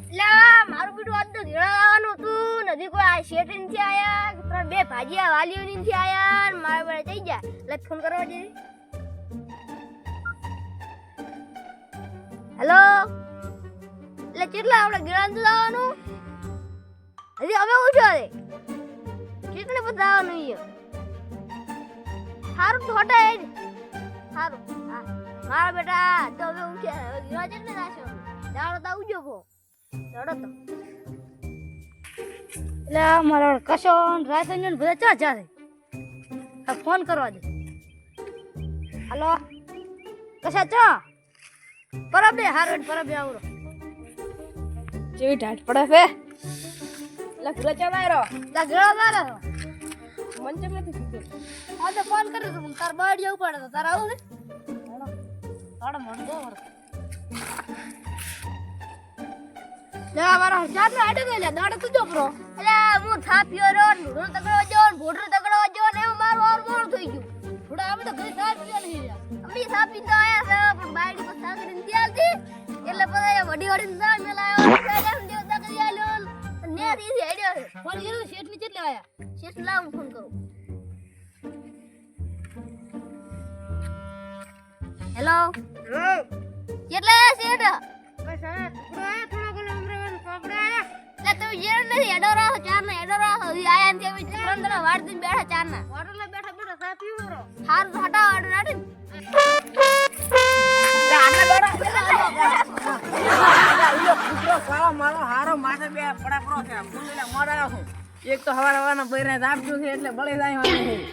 એટલે મારું બીડું આજ તો ઘેરા આવવાનું હતું નથી કોઈ આ શેઠ નથી આયા ત્રણ બે ભાજીયા વાલીઓ નથી આયા મારા બેટા થઈ ગયા. એટલે ફોન કરવા જઈ હેલો એટલે કેટલા આપણે ઘેરા નથી લાવવાનું હજી અમે ઓછો રે કેટલે બધા આવવાનું અહીંયા? સારું તો હટા જ. સારું મારા બેટા, તો હવે ઉઠ્યા. હવે ઘેરા છે ને રાશો દાડો તો આવજો દાડો તો એટલે મારા કશો રાયસંજન બધા ચા ચાલે આ ફોન કરવા દે. હલો. કશા ચો? પરબે હારો પરબે આવરો. જેવી ઢાટ પડે ફે લગડો ઘરે ચા મારો મન ચમ નથી કીધું હા તો ફોન કર્યો તો તાર બહાર ઉપાડે તો તાર આવું છે તારે મન દો લે મારો ચાર નો આડે ગયેલા દાડે તું જો એટલે હું થાપ્યો રો તગડો જો ને તગડો જો ને એવું મારું ઓર મોર થઈ ગયું. થોડા અમે તો ઘરે સાર નહીં રહ્યા. થાપી તો આયા છે પણ બાયડી પર સાગરી નથી આલતી એટલે પછી વડી વડી ના મેલાયો આલ્યો ને આડ્યો ફોન કર્યો શેઠની કેટલે આયા શેષ લાવ ફોન કરું. હેલો કેટલા શેઠ? એટલે તમે જેર નથી એડો રાખો ચાર ના એડો રાખો ઈ આયા ને અમે ત્રણ જણા વાડ દઈને બેઠા ચાર ના? હોટલે બેઠા બેઠા સા પીવો રો હારું તો હટાવો આડો નાખી મારો હારો માથે બે પડા પરો છે મુંડલા મોડા છું. એક તો હવાર હવાના બૈરા દાબતું છે એટલે બળી જાય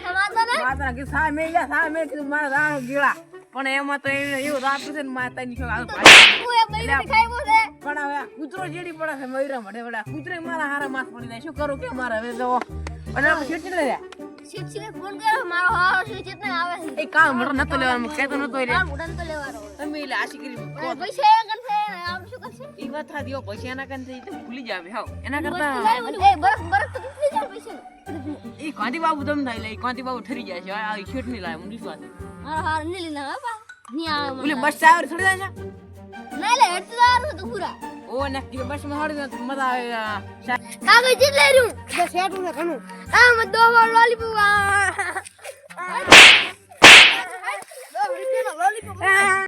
સમાતો માતા કે સા મે સા મે કીધું મારા રાહ ગીળા. પણ એમાં તો એવું દાબતું છે ને માતા ની છોકરા હાલ ભાગી. તું એ બૈરી ખાઈ છે? પણ હવે કૂતરો જેડી પડે છે મયુરા મળે વડા કૂતરે મારા હારા માથ પડી જાય. શું કરું કે મારે હવે જવો અને આમ છીટી ફોન કર્યો મારો હારો શીખ ચેતને આવે છે. એ કામ મરો નતો લેવાનું કેતો નતો રે કામ તો લેવાનો. તમે એટલે આશી કરી પૈસા ને શું કરશે એ વાત થા દિયો પછી એના કાન થઈ તો ભૂલી જાવે હાવ એના કરતા એ બરફ બરફ તો કેટલી જાય પૈસા એ કાંતિ બાબુ દમ થાય લે? કાંતિ બાબુ ઠરી જાય છે? આ શેઠની લાવે મુંડી સ્વાદ મારો હારો નહીં લીધા હા પા નહીં આવે ઓલી બસ ચાવર છોડી જાય છે? ના લે હેડ તો તો પૂરા. ઓ નક્કી બસમાં હળી તો મજા આવે આ શા- કાગળ જેટલે બસ શેઠ ને ઘણું આ મત દો વાર લોલીપોપ આ. કામ મોડો થઈ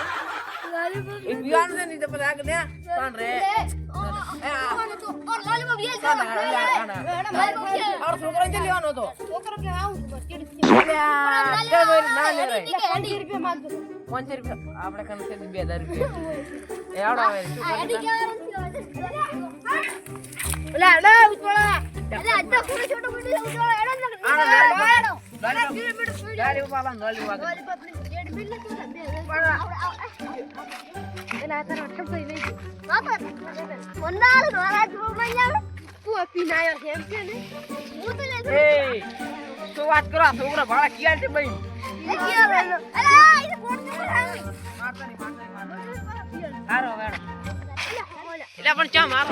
એ પીવાનું છે ને તો પછી આગળ ને કોણ રે? એ આ. લોલીપોપ યે કોણ રે? આ, આ, આ. મારો છોકરો ને લેવાનો હતો? છોકરો કે આવું બસ એટલે આ તે ભાઈ ના લે રે હેડી રૂપિયા માંગતો પાંચસો રૂપિયા આપણે કને છે બે હજાર રૂપિયા. આવડો આવે શું વાત કરો? આ છોકરા ભાડા કિયા છે ભાઈ? એટલે પણ ચા મારો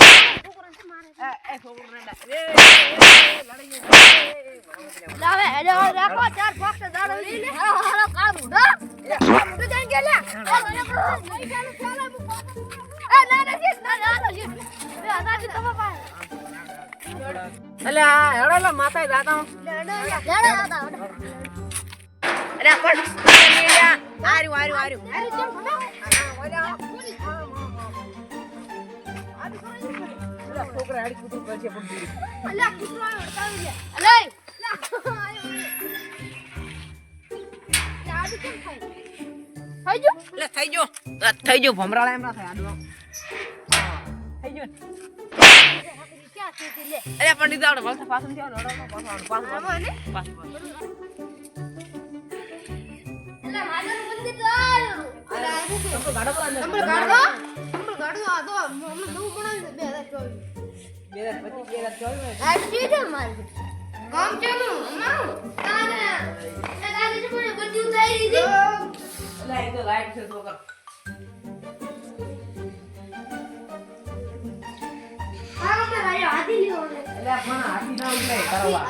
રાખો, ચાર પાંચ દાડો લઈ લે લેડો દાદા અરે પણ આર્યું આર્યું આર્યું છોકરા હેડી કૂતરું કરશે અલ્યા કૂતરો હડકાવી થઈ ગયો થઈ ગયો ભમરાળા એમ ના થાય આડવા થઈ ગયો અરે પંડિત આવડે પાછું પાછું પાછું પાછું પાછું આમાં ને પાછું પાછું એટલે માતાનું મંદિર તો આવ્યું અરે આવ્યું કે ગાડો પર અંદર. નંબર કાઢો નંબર કાઢો આ તો હમણાં નવું બનાવ્યું છે 2024 બે હજાર પચીસ બે હજાર ચોવીસમાં આ સીધો મારી કામ ચાલુ એ તો લાઈટ છે તો કર. આ મને ભાઈ હાથી લીધો. એટલે પણ હાથી ના ઉતરાય કરવા.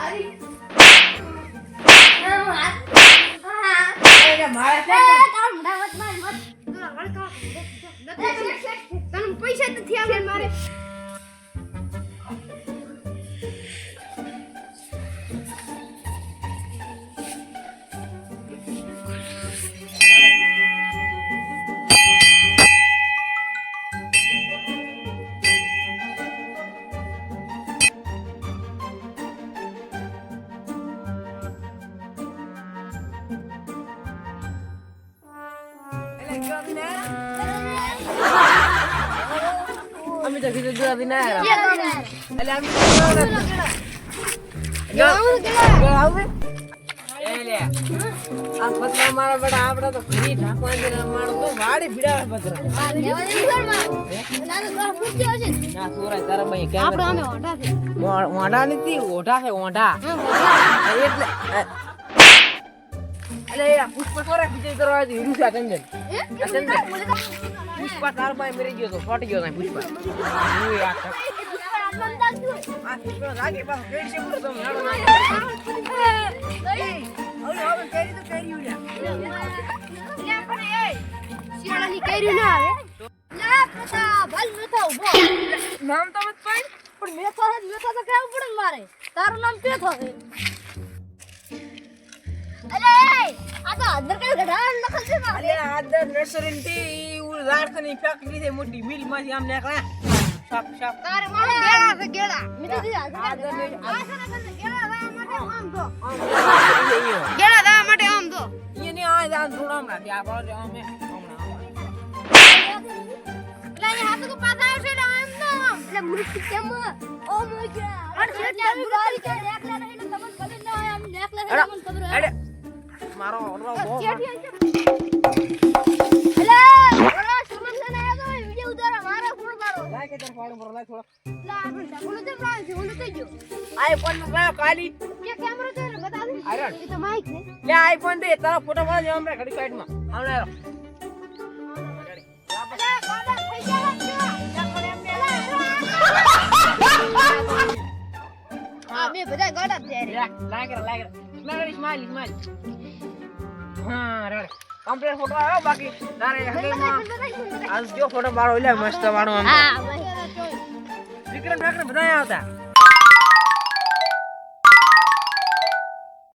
તો કીધું દુઆ દિન આયા એટલે પતરા મારા બેટા આપડે તો ઘણી ઢાંકવાની ને માણસ તો વાડી ભીડાવે પતરા. ના સુરાય તારા ભાઈ કેમ મો- મોઢા નથી ઓઢા છે ઓઢા એટલે અલે પુષ્પ સોરા ખીચડી કરવા હતી હીરું છે ચંદન. પુષ્પ તાર ભાઈ મરી ગયો તો ફાટી ગયો ત્યાં હું આ પુષ્પ તો નામ તો મત પણ મેં તો પડે મારે. તારું નામ કે છે અલે આ દર નર્સરી ની ટી ઉ લાડકની ફેક્ટરી છે મોટી મિલમાંથી આમ નીકળ્યા શાક શાક. મેં તો દીધા આ દર ને આ ગેડા દાવા માટે આમ તો ઈને આ જાન થોડા હમણાં ત્યાં પાડો અમે એટલે અહીંયા હાથું તો પાછા આવશે એટલે આમ તો એટલે મૃત્યુ કેમ ઓ મોજા અરે જેટલા એકલા નહીં તમને ખબર ના હોય આમ એકલા અરે, તમને ખબર હોય. અરે મારો ઓરડો બહુ આઈફોનનું? કયો કાલી? કે કેમેરો તો બતા દે આયરન એ તો માઈક છે. લે આઈફોન દે તારા ફોટો પાડજો હમણાં ઘડી સાઈડમાં. હમણાં આવો. અરે બાબા થઈ ગયા હા. બે બધા ગોડા તૈયારી લે, લાય સ્માઈલ સ્માઈલ સ્માઈલ હા કમ્પ્લીટ ફોટો આવ્યો બાકી. તારે હગીમાં આજ જો ફોટો પાડો લે મસ્ત આમ. વિક્રમ બધા આવતા.